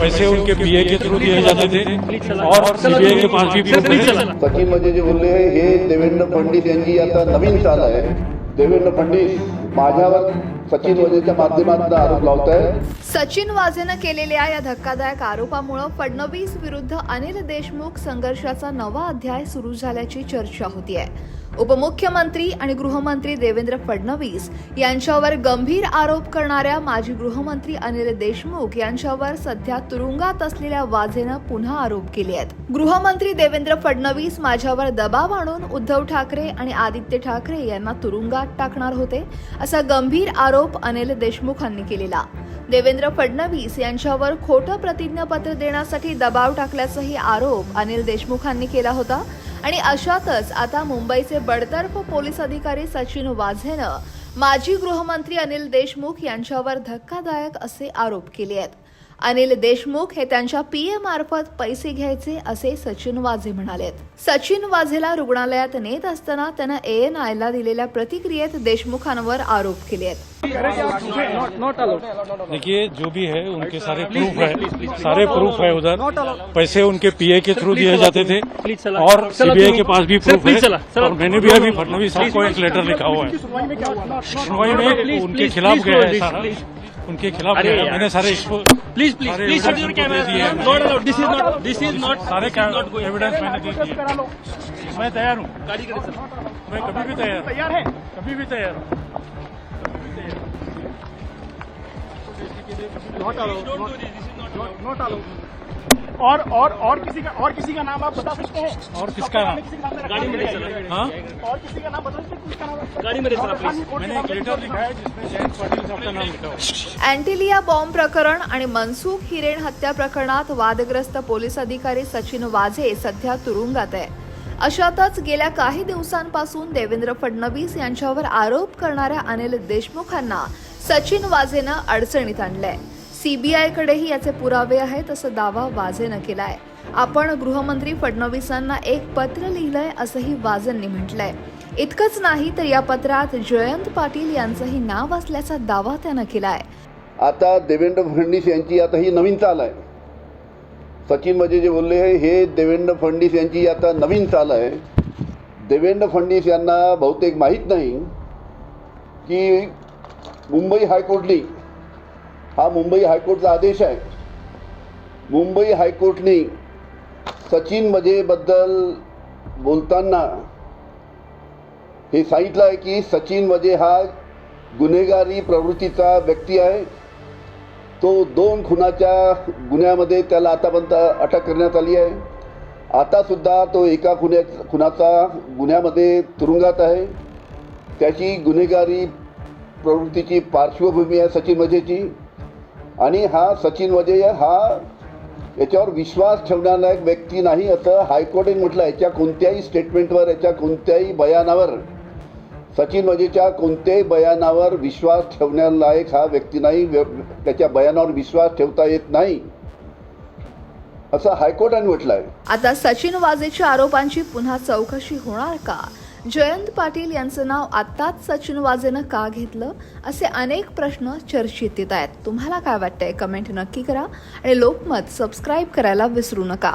पैसे उनके पीए के थ्रू दिए जाते थे और सीबीआई के पास भी प्रूफ है सचिन म्हणजे जे बोलले हे देवेंद्र फडणवीस यांची आता नवीन चाल आहे. देवेंद्र फडणवीस माझ्यावर सचिन वजेच्या माध्यमातून आरोप लावत आहे सचिन वाझेनं केलेल्या या धक्कादायक आरोपामुळं फडणवीस विरुद्ध अनिल देशमुख संघर्षाचा नवा अध्याय सुरू झाल्याची चर्चा होतीये. उपमुख्यमंत्री आणि गृहमंत्री देवेंद्र फडणवीस यांच्यावर गंभीर आरोप करणाऱ्या माजी गृहमंत्री अनिल देशमुख यांच्यावर सध्या तुरुंगात असलेल्या वाझेनं पुन्हा आरोप केले आहेत. गृहमंत्री देवेंद्र फडणवीस माझ्यावर दबाव आणून उद्धव ठाकरे आणि आदित्य ठाकरे यांना तुरुंगात टाकणार होते असा गंभीर आरोप अनिल देशमुखांनी केलेला. देवेंद्र फडणवीस यांच्यावर खोटं प्रतिज्ञापत्र देण्यासाठी दबाव टाकल्याचाही आरोप अनिल देशमुखांनी केला होता. आणि अशातच आता मुंबईचे बडतर्फ पोलीस अधिकारी सचिन वाझेनं माजी गृहमंत्री अनिल देशमुख यांच्यावर धक्कादायक असे आरोप केले आहेत. अनिल देशमुख हे त्यांच्या पीए मार्फत पैसे घ्यायचे असे सचिन वाझे म्हणाले सचिन वाझेला रुग्णालयात नेत असताना त्यानं एएनआयला दिलेल्या प्रतिक्रियेत देशमुखांवर आरोप केले आहेत देखिए जो भी है उनके सारे प्रूफ है सारे प्रूफ है उधर पैसे उनके पीए के थ्रू दिए जाते थे और सीबीआई के पास भी प्रूफ है और मैंने भी अभी फडनवीस साहब को एक लेटर लिखा हुआ है सुनवाई में उनके खिलाफ गया है सारा उनके खिलाफ मैंने सारे इसको Please, please, सारे please shut evidence your उनको camera. दे दिए हैं। Not allowed. This is not. This is not. सारे. एविडेंस मैंने दे दिए मैं तैयार हूँ गाड़ी करें सर मैं कभी भी तैयार तैयार है कभी भी तैयार हूँ और और और किसी का और किसी का नाम आप बता सकते हैं और किसका नाम? गाड़ी में रखा ले है? चलो। और किसी का नाम बता सकते हैं किसका नाम रखा है? गाड़ी में ले सर प्लीज मैंने एक लेटर लिखा है जिसमें जयंत पाटिल साहब का नाम लिखा हुआ है अँटिलिया बॉम्ब प्रकरण आणि मनसुख हिरेन हत्या प्रकरणात वादग्रस्त पोलीस अधिकारी सचिन वाझे सध्या तुरुंगात आहे अशातच गेल्या काही दिवसांपासून देवेंद्र फडणवीस यांच्यावर आरोप करणाऱ्या अनिल देशमुखांना सचिन वाझेनं अडचणीत आणलंय. सीबीआयकडेही याचे पुरावे आहेत असा दावा वाझेनं केलाय. आपण गृहमंत्री फडणवीसांना एक पत्र लिहिलंय असंही वाझेंनी म्हटलंय. इतकंच नाही तर या पत्रात जयंत पाटील यांचंही नाव असल्याचा दावा त्यानं केलाय. आता देवेंद्र फडणवीस यांची आता ही नवीन चाल आहे. सचिन मजे जे बोलले हे देवेंद्र फडणवीस यांची आता नवीन चाल आहे. देवेंद्र फडणवीस यांना बहुतेक माहीत नाही की मुंबई हायकोर्टने हा मुंबई हायकोर्टचा आदेश आहे. मुंबई हायकोर्टने सचिन मजेबद्दल बोलताना हे सांगितलं आहे की सचिन मजे हा गुन्हेगारी प्रवृत्तीचा व्यक्ती आहे. तो दोन खुनाच्या गुन्ह्यामध्ये त्याला आतापर्यंत अटक करण्यात आली आहे. आतासुद्धा तो एका खुन्या खुनाचा गुन्ह्यामध्ये तुरुंगात आहे. त्याची गुन्हेगारी प्रवृत्तीची पार्श्वभूमी आहे सचिन वजेची. आणि हा सचिन वजे हा याच्यावर विश्वास ठेवणारा एक व्यक्ती नाही असं हायकोर्टाने म्हटलं याच्या कोणत्याही स्टेटमेंटवर याच्या कोणत्याही बयानावर सचिन वजेच्या कोणत्याही बयानावर विश्वास ठेवण्यालायक हा व्यक्ती नाही व्य- त्याच्या बयानावर विश्वास ठेवता येत नाही असं हायकोर्टाने म्हटलं आहे आता सचिन वाजेच्या आरोपांची पुन्हा चौकशी होणार का? जयंत पाटील यांचं नाव आत्ताच सचिन वाजेनं का घेतलं? असे अनेक प्रश्न चर्चेत येत आहेत. तुम्हाला काय वाटतंय? कमेंट नक्की करा आणि लोकमत सबस्क्राईब करायला विसरू नका.